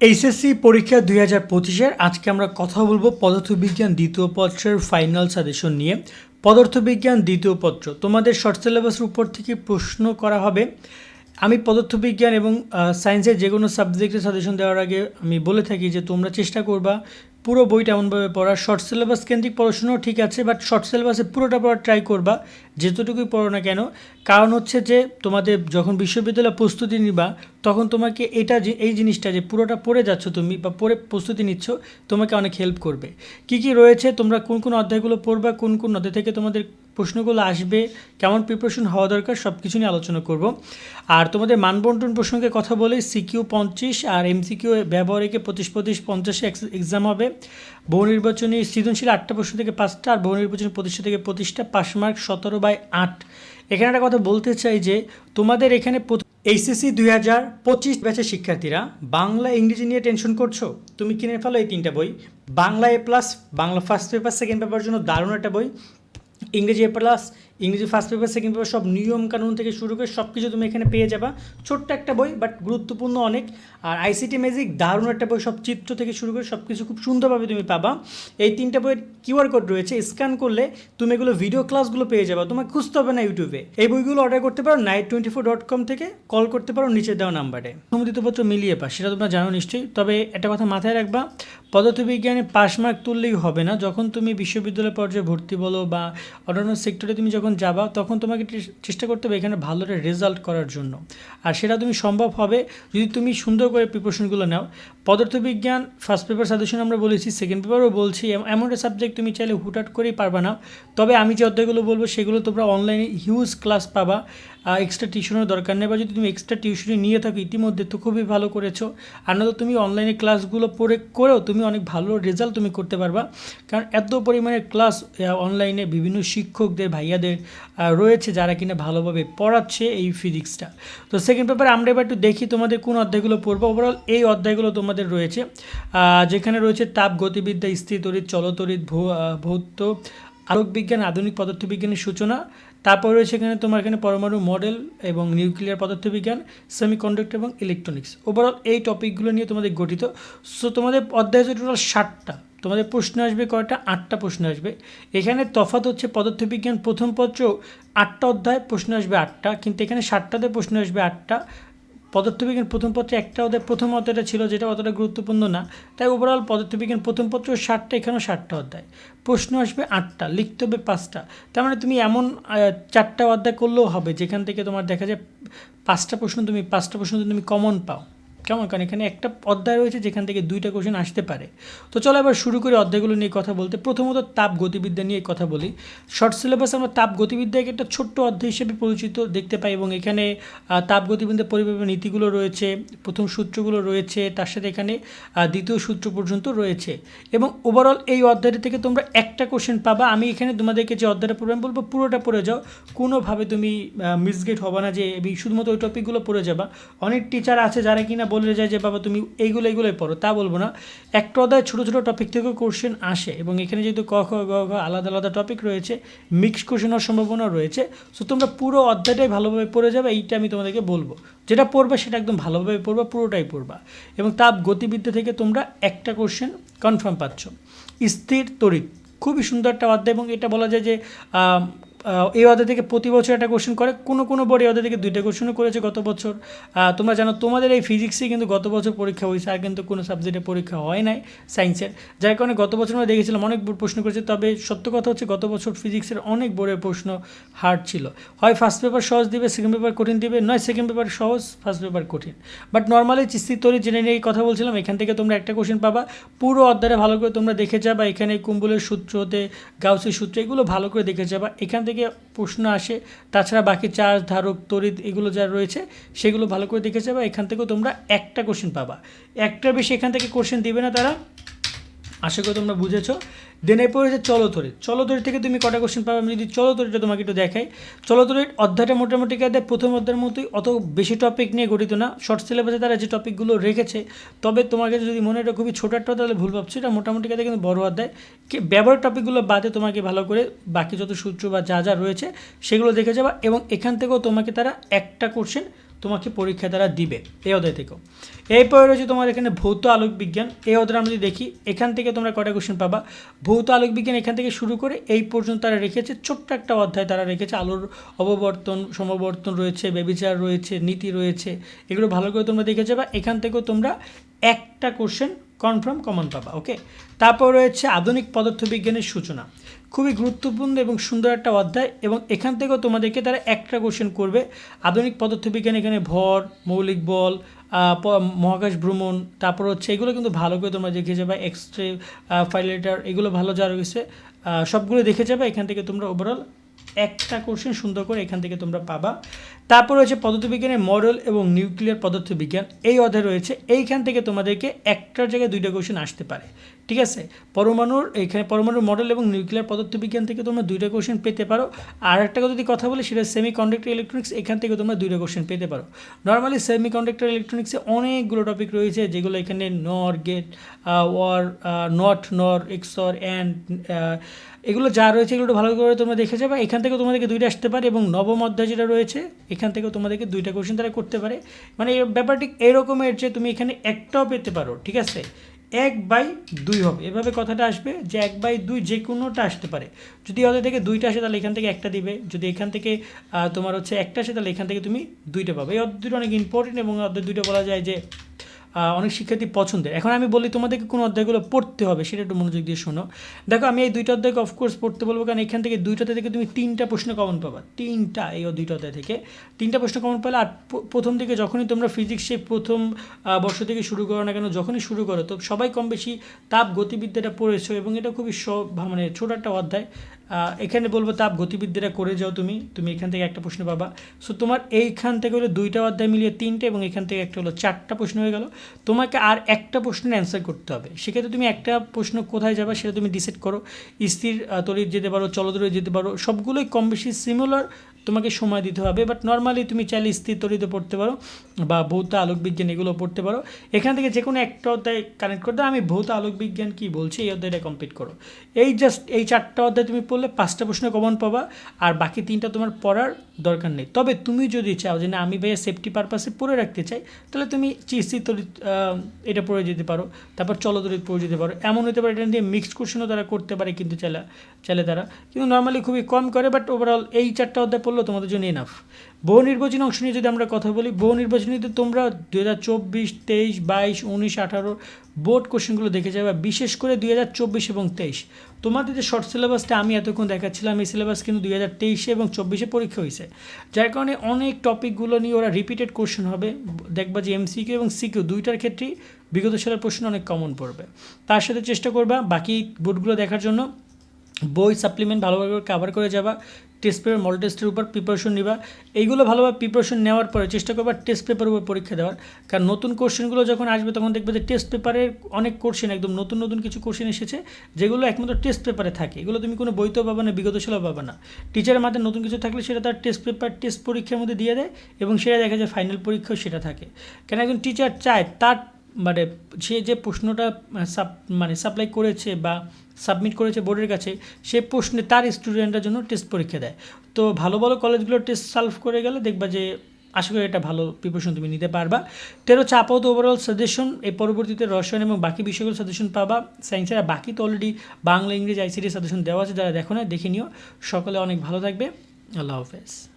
HSC পরীক্ষা দুই হাজার পঁচিশের আজকে আমরা কথা বলব পদার্থবিজ্ঞান দ্বিতীয় পত্রের ফাইনাল সাজেশন নিয়ে। পদার্থবিজ্ঞান দ্বিতীয় পত্র, তোমাদের শর্ট সিলেবাসের উপর থেকে প্রশ্ন করা হবে আমি পদার্থবিজ্ঞান এবং সায়েন্সের যে কোনো সাবজেক্টের সাজেশন দেওয়ার আগে আমি বলে থাকি যে তোমরা চেষ্টা করবা পুরো বইটা এমনভাবে পড়া। শর্ট সিলেবাস কেন্দ্রিক পড়াশোনাও ঠিক আছে বাট শর্ট সিলেবাসে পুরোটা পড়ার ট্রাই করবা, যেতটুকুই পড়ো না কেন। কারণ হচ্ছে যে তোমাদের যখন বিশ্ববিদ্যালয়ে প্রস্তুতি নিবা, তখন তোমাকে এটা যে, এই জিনিসটা যে পুরোটা পড়ে যাচ্ছ তুমি বা পড়ে, প্রস্তুতি নিচ্ছ, তোমাকে অনেক হেল্প করবে। কি কি রয়েছে, তোমরা কোন কোন অধ্যায়গুলো পড়বা, কোন কোন অধ্যায় থেকে তোমাদের প্রশ্নগুলো আসবে, কেমন প্রিপারেশন হওয়া দরকার সব কিছু নিয়ে আলোচনা করব। আর তোমাদের মানবন্টন প্রসঙ্গে কথা বলে সিকিউ পঞ্চাশ আর এমসিকিউ ব্যবহার রেখে পঁচিশ পঁচিশ পঞ্চাশে এক্সাম হবে। বহু নির্বাচনী সৃজনশীল আটটা প্রশ্ন থেকে পাঁচটা আর বহু নির্বাচনী প্রতিষ্ঠা থেকে পঁচিশটা পাস মার্ক সতেরো বাই আট। এখানে একটা কথা বলতে চাই যে, তোমাদের এখানে এইচএসসি দুই হাজার পঁচিশ ব্যাচের শিক্ষার্থীরা বাংলা, ইংরেজি নিয়ে টেনশন করছ? তুমি কিনে ফেলো এই তিনটা বই। Bangla A plus Bangla first paper second paper জন্য দারুণ একটা বই। ইংরেজি এ প্লাস ইংরেজি ফার্স্ট পেপার সেকেন্ড পেপার সব নিয়ম কানুন থেকে শুরু করে সব কিছু তুমি এখানে পেয়ে যাবা। ছোট্ট একটা বই বাট গুরুত্বপূর্ণ অনেক। আর আইসিটি ম্যাজিক দারুণ একটা বই, সব চিত্র থেকে শুরু করে সব কিছু খুব সুন্দরভাবে তুমি পাবা। এই তিনটা বইয়ের কিউআর কোড রয়েছে স্ক্যান করলে তুমি এগুলো ভিডিও ক্লাসগুলো পেয়ে যাবা। তোমাকে খুঁজতে হবে না ইউটিউবে এই বইগুলো অর্ডার করতে পারো night twenty four dot com থেকে কল করতে পারো নিচে দেওয়া নাম্বারে সমুদিতপত্র মিলিয়ে পাস, সেটা তোমরা জানো নিশ্চয়ই। তবে একটা কথা মাথায় রাখবা, পদার্থবিজ্ঞানে পাস মার্ক তুললেই হবে না। যখন তুমি বিশ্ববিদ্যালয় পর্যায়ে ভর্তি বলো বা অন্যান্য সেক্টরে তুমি যখন যাবা, তখন তোমাকে চেষ্টা করতে হবে এখানে ভালো একটা রেজাল্ট করার জন্য। আর সেটা তুমি সম্ভব হবে যদি তুমি সুন্দর করে প্রিপারেশনগুলো নাও। পদার্থবিজ্ঞান ফার্স্ট পেপার সাজেশন আমরা বলেছি সেকেন্ড পেপারও বলছি, এম- এমন একটা সাবজেক্ট তুমি চাইলে হুটহাট করেই পারবা না। তবে আমি যে অধ্যায়গুলো বলব, সেগুলো তোমরা অনলাইনে হিউজ ক্লাস পাবা। এক্সট্রা টিউশনের দরকার নেই। বা যদি তুমি এক্সট্রা টিউশনি নিয়ে থাকো ইতিমধ্যে তো খুবই ভালো করেছ। আর নয়তো তুমি অনলাইনে ক্লাসগুলো পড়ে করেও তুমি অনেক ভালো রেজাল্ট তুমি করতে পারবা। কারণ এত পরিমাণে ক্লাস অনলাইনে বিভিন্ন শিক্ষকদের ভাইয়াদের রয়েছে যারা কিনা ভালোভাবে পড়াচ্ছে এই ফিজিক্সটা তো সেকেন্ড পেপারে আমরা এবার একটু দেখি তোমাদের কোন অধ্যায়গুলো পড়ব। ওভারঅল এই অধ্যায়গুলো তোমাদের রয়েছে। যেখানে রয়েছে তাপ গতিবিদ্যা ভৌ- আহ, ভৌত আলোকবিজ্ঞান আধুনিক পদার্থবিজ্ঞানের সূচনা তারপর রয়েছে এখানে তোমার এখানে পরমাণু মডেল এবং নিউক্লিয়ার পদার্থবিজ্ঞান সেমিকন্ডাক্টর এবং ইলেকট্রনিক্স ওভারঅল এই টপিকগুলো নিয়ে তোমাদের গঠিত। সো তোমাদের অধ্যায় হচ্ছে টোটাল ষাটটা তোমাদের প্রশ্ন আসবে কয়টা? আটটা প্রশ্ন আসবে। এখানে তফাত হচ্ছে পদার্থবিজ্ঞান প্রথম পত্র আটটা অধ্যায়, প্রশ্ন আসবে আটটা। কিন্তু এখানে ষাটটাতে প্রশ্ন আসবে আটটা। পদার্থবিজ্ঞান প্রথম পত্রে একটা ওদের প্রথম অধ্যায়টা ছিল যেটা অতটা গুরুত্বপূর্ণ না। তাই ওভারঅল পদার্থবিজ্ঞান প্রথম পত্র ষাটটা, এখানেও ষাটটা অধ্যায়। প্রশ্ন আসবে আটটা, লিখতে হবে পাঁচটা। তার মানে তুমি এমন চারটা অধ্যায় করলেও হবে যেখান থেকে তোমার দেখা যায় পাঁচটা প্রশ্ন তুমি, পাঁচটা প্রশ্ন তুমি কমন পাও। কেমন? কারণ এখানে একটা অধ্যায় রয়েছে যেখান থেকে দুইটা কোশ্চেন আসতে পারে। তো চলো এবার শুরু করি অধ্যায়গুলো নিয়ে কথা বলতে। প্রথমত তাপ গতিবিদ্যা নিয়ে কথা বলি। শর্ট সিলেবাস আমরা তাপ গতিবিদ্যাকে একটা ছোট্ট অধ্যায় হিসেবে পরিচিত দেখতে পাই এবং এখানে তাপ গতিবিদ্যা পরিমাপের নীতিগুলো রয়েছে, প্রথম সূত্রগুলো রয়েছে, তার সাথে এখানে দ্বিতীয় সূত্র পর্যন্ত রয়েছে। এবং ওভারঅল এই অধ্যায়টা থেকে তোমরা একটা কোশ্চেন পাবা। আমি এখানে তোমাদেরকে যে অধ্যায়টা পড়বে, আমি বলব পুরোটা পড়ে যাও। কোনোভাবে তুমি মিসগেট হবে না যে শুধুমাত্র ওই টপিকগুলো পড়ে যাবা। অনেক টিচার আছে যারা কিনা যায় যে, বাবা, তুমি এইগুলো, এইগুলোই পড়ো। তা বলব না। একটা অধ্যায় ছোটো ছোটো টপিক থেকেও কোশ্চেন আসে এবং এখানে যেহেতু ক, খ, গ আলাদা আলাদা টপিক রয়েছে মিক্স কোশ্চেন হওয়ার সম্ভাবনা রয়েছে। সো তোমরা পুরো অধ্যায়টাই ভালোভাবে পড়ে যাবে, এইটা আমি তোমাদেরকে বলব। যেটা পড়বে সেটা একদম ভালোভাবে পড়বা, পুরোটাই পড়বা। এবং তাপ গতিবিদ্যা থেকে তোমরা একটা কোশ্চেন কনফার্ম পাচ্ছ। স্থির তড়িৎ। খুবই সুন্দর একটা অধ্যায় এবং এটা বলা যায় যে এই অধ্যায় থেকে প্রতি বছর একটা কোশ্চেন করে। কোনো কোনো বোর্ড এই অধ্যায় থেকে দুইটা কোশ্চেনও করেছে গত বছর। তোমরা জানো, তোমাদের এই ফিজিক্সে কিন্তু গত বছর পরীক্ষা হয়েছে, আর কিন্তু কোনো সাবজেক্টে পরীক্ষা হয় নাই সায়েন্সের যার কারণে গত বছর আমরা দেখেছিলাম অনেক বোর্ড প্রশ্ন করেছে, তবে সত্য কথা হচ্ছে গত বছর ফিজিক্সের অনেক বোর্ডের প্রশ্ন হার্ড ছিল। হয় ফার্স্ট পেপার সহজ দিবে সেকেন্ড পেপার কঠিন দিবে, নয় সেকেন্ড পেপার সহজ ফার্স্ট পেপার কঠিন। বাট নর্মালি চিস্তি তরি জেনে নিয়ে কথা বলছিলাম, এখান থেকে তোমরা একটা কোশ্চেন পাবা। পুরো অধ্যায়ে ভালো করে তোমরা দেখে যাবা, এখানে কুম্বলের সূত্র হতে গাউসের সূত্র, এগুলো ভালো করে দেখে যাবা। এখান থেকে প্রশ্ন আসে। তাছাড়া বাকি চার্জ ধারক, তড়িৎ এগুলো যা রয়েছে, সেগুলো ভালো করে দেখে যাবে। এখান থেকেও তোমরা একটা কোশ্চেন পাবা। একটার বেশি এখান থেকে কোশ্চেন দিবে না তারা। আশা করি তোমরা বুঝেছ। দেন এরপর হচ্ছে চলতরিৎ চলতরিৎ থেকে তুমি কটা কোশ্চেন পাবে? আমি যদি চলতরিটা তোমাকে একটু দেখাই। চলতরিৎ অধ্যায়টা মোটামুটি কায়দায় প্রথম অধ্যায়ের মতোই অত বেশি টপিক নিয়ে গঠিত না। শর্ট সিলেবাসে তারা যে টপিকগুলো রেখেছে, তবে তোমাকে যদি মনে হয় খুবই ছোটো একটা, তাহলে ভুল ভাবছ। এটা মোটামুটি কায়দায় কিন্তু বড় অধ্যায়। ব্যবহার টপিকগুলো বাদে তোমাকে ভালো করে বাকি যত সূত্র বা যা যা রয়েছে, সেগুলো দেখে যাবা। এবং এখান থেকেও তোমাকে তারা একটা কোশ্চেন তোমাকে পরীক্ষা দ্বারা দিবে, এই অধ্যায় থেকেও। এরপরে রয়েছে তোমার এখানে ভৌত আলোক বিজ্ঞান। এই অধ্যায় আমরা যদি দেখি, এখান থেকে তোমরা কটা কোশ্চেন পাবা? ভৌত আলোক বিজ্ঞান এখান থেকে শুরু করে এই পর্যন্ত তারা রেখেছে, ছোট্ট একটা অধ্যায় তারা রেখেছে। আলোর অববর্তন, সমবর্তন রয়েছে, ব্যবিচার রয়েছে, নীতি রয়েছে, এগুলো ভালো করে তোমরা দেখে বা এখান থেকেও তোমরা একটা কোশ্চেন কনফার্ম কমন পাবা ওকে তারপর রয়েছে আধুনিক পদার্থবিজ্ঞানের সূচনা। খুবই গুরুত্বপূর্ণ এবং সুন্দর একটা অধ্যায় এবং এখান থেকেও তোমাদেরকে তারা একটা কোশ্চেন করবে। আধুনিক পদার্থবিজ্ঞান এখানে ভর, মৌলিক বল মহাকাশ ভ্রমণ, তারপর হচ্ছে এগুলো কিন্তু ভালো করে তোমরা দেখে যাবে এক্স রে ফাইলেটার এগুলো ভালো যা রয়েছে সবগুলো দেখে যাবে, এখান থেকে তোমরা ওভারঅল একটা কোশ্চেন সুন্দর করে এখান থেকে তোমরা পাবা। তারপর রয়েছে পদার্থবিজ্ঞানের মডেল এবং নিউক্লিয়ার পদার্থবিজ্ঞান। এই অধ্যায় রয়েছে, এইখান থেকে তোমাদেরকে একটার জায়গায় দুইটা কোশ্চেন আসতে পারে। ঠিক আছে? পরমাণুর, এখানে পরমাণুর মডেল এবং নিউক্লিয়ার পদার্থবিজ্ঞান থেকে তোমরা দুইটা কোশ্চেন পেতে পারো। আর একটা যদি কথা বলি, সেটা সেমি কন্ডাক্টর ইলেকট্রনিক্স এখান থেকে তোমরা দুইটা কোশ্চেন পেতে পারো। নর্মালি সেমি কন্ডাক্টর ইলেকট্রনিক্সে অনেকগুলো টপিক রয়েছে, যেগুলো এখানে নর গেট ওয়ার নট নর এক্সর অ্যান্ড এগুলো যা রয়েছে এগুলো ভালো করে তোমরা দেখে যাবে এখান থেকে তোমাদেরকে দুইটা আসতে পারে এবং নবম অধ্যায় যেটা রয়েছে, এখান থেকে তোমাদেরকে দুইটা কোশ্চেন তারা করতে পারে। মানে ব্যাপারটি এরকমের যে তুমি এখানে একটাও পেতে পারো, ঠিক আছে? এক বাই দুই হবে। এভাবে কথাটা আসবে যে এক বাই দুই যে কোনোটা আসতে পারে। যদি ওদের থেকে দুইটা আসে তাহলে এখান থেকে একটা দিবে। যদি এখান থেকে তোমার হচ্ছে একটা আসে তাহলে এখান থেকে তুমি দুইটা পাবে। এই অধ্যায় দুটো অনেক ইম্পর্টেন্ট এবং অধ্যায় দুইটা বলা যায় যে অনেক শিক্ষার্থী পছন্দের। এখন আমি বলি তোমাদেরকে কোন অধ্যায়গুলো পড়তে হবে, সেটা একটু মনোযোগ দিয়ে শোনো। দেখো, আমি এই দুইটা অধ্যায়কে অফকোর্স পড়তে বলব কারণ এখান থেকে দুইটাতে থেকে তুমি তিনটা প্রশ্ন কমন পাবা। তিনটা এই দুইটা অধ্যায় থেকে। তিনটা প্রশ্ন কমন পেলে আর প্রথম থেকে যখনই তোমরা ফিজিক্সে প্রথম বর্ষ থেকে শুরু করো না কেন, যখনই শুরু করো, তো সবাই কম বেশি তাপ গতিবিদ্যাটা পড়েছো এবং এটা খুবই স- মানে ছোটো একটা অধ্যায়। এখানে বলব তাপ গতিবিদ্যাটা করে যাও তুমি। তুমি এখান থেকে একটা প্রশ্ন পাবা। সো তোমার এইখান থেকে হলো দুইটা অধ্যায় মিলিয়ে তিনটে এবং এখান থেকে একটা হলো চারটা প্রশ্ন হয়ে গেল। তোমাকে আর একটা প্রশ্নের অ্যান্সার করতে হবে। সেক্ষেত্রে তুমি একটা প্রশ্ন কোথায় যাবে সেটা তুমি ডিসাইড করো। স্থির তলির যেতে পারো চলদরে যেতে পারো, সবগুলোই কম বেশি সিমিলার তোমাকে সময় দিতে হবে বাট নর্মালি তুমি চাইলে স্থির তড়িতে পড়তে পারো বা ভৌত আলোক বিজ্ঞান এগুলো পড়তে পারো। এখান থেকে যে কোনো একটা অধ্যায় কানেক্ট করতে আমি ভৌত আলোক বিজ্ঞান কি বলছি এই অধ্যায়টা কমপ্লিট করো। এই জাস্ট এই চারটা অধ্যায় তুমি পড়লে পাঁচটা প্রশ্ন কমন পাবা আর বাকি তিনটা তোমার পড়ার দরকার নেই। তবে তুমি যদি চাও যে না আমি ভাইয়া সেফটি পারপাসে পড়ে রাখতে চাই তাহলে তুমি আহ, এটা পড়ে যেতে পারো তারপর চলতড়িৎ পড়ে যেতে পারো। এমন হতে পারে এটা দিয়ে মিক্সড কোশ্চেনও তারা করতে পারে কিন্তু চাইলে চাইলে তারা। কিন্তু নর্মালি খুবই কম করে বাট ওভারঅল এই চারটা অধ্যায় পড়লেও তোমাদের জন্য এনাফ বহু নির্বাচনী অংশ নিয়ে যদি আমরা কথা বলি, বহু নির্বাচনীতে তোমরা দু হাজার চব্বিশ, তেইশ, বাইশ, উনিশ, আঠারো বোর্ড কোশ্চেনগুলো দেখে যাবে, বিশেষ করে দুই হাজার চব্বিশ এবং তেইশ। তোমাদের যে শর্ট সিলেবাসটা আমি এতক্ষণ দেখাচ্ছিলাম, এই সিলেবাস কিন্তু দুই হাজার তেইশে এবং চব্বিশে পরীক্ষা হয়েছে। যার কারণে অনেক টপিকগুলো নিয়ে ওরা রিপিটেড কোশ্চেন হবে। দেখবা যে এমসিকিউ এবং সিকিউ দুইটার ক্ষেত্রেই বিগত সালের প্রশ্ন অনেক কমন পড়বে। তার সাথে চেষ্টা করবা বাকি বোর্ডগুলো দেখার জন্য। বই সাপ্লিমেন্ট ভালোভাবে কাভার করে যাবা। টেস্ট পেপার মডেল টেস্টের উপর প্রিপারেশন নিবা। এইগুলো ভালোভাবে প্রিপারেশন নেওয়ার পরে চেষ্টা করবা টেস্ট পেপারের উপর পরীক্ষা দেওয়ার। কারণ নতুন কোশ্চেনগুলো যখন আসবে, তখন দেখবে যে টেস্ট পেপারের অনেক কোশ্চেন একদম নতুন নতুন কিছু কোশ্চেন এসেছে, যেগুলো একমাত্র টেস্ট পেপারে থাকে। এগুলো তুমি কোনো বইতেও পাবা না বিগত সালেও পাবা না। টিচারের মাথায় নতুন কিছু থাকলে সেটা তার টেস্ট পেপার টেস্ট পরীক্ষার মধ্যে দিয়ে দেয় এবং সেটা দেখা যায় ফাইনাল পরীক্ষাও সেটা থাকে। কেন একজন টিচার চায় তার মানে সে যে প্রশ্নটা সাব মানে সাপ্লাই করেছে বা সাবমিট করেছে বোর্ডের কাছে, সে প্রশ্নে তার স্টুডেন্টের জন্য টেস্ট পরীক্ষা দেয়। তো ভালো ভালো কলেজগুলো টেস্ট সলভ করে গেলে দেখবা যে আশা করি এটা ভালো প্রিপারেশন তুমি নিতে পারবা। তেরো চাপাত ওভারঅল সাজেশন এই পরবর্তীতে রসায়ন এবং বাকি বিষয়গুলো সাজেশন পাবা। সায়েন্সের বাকি তো অলরেডি বাংলা, ইংরেজি আইসিডি সাজেশন দেওয়া আছে, যারা দেখো না, দেখে নিও। সকলে অনেক ভালো থাকবে। আল্লাহ হাফেজ।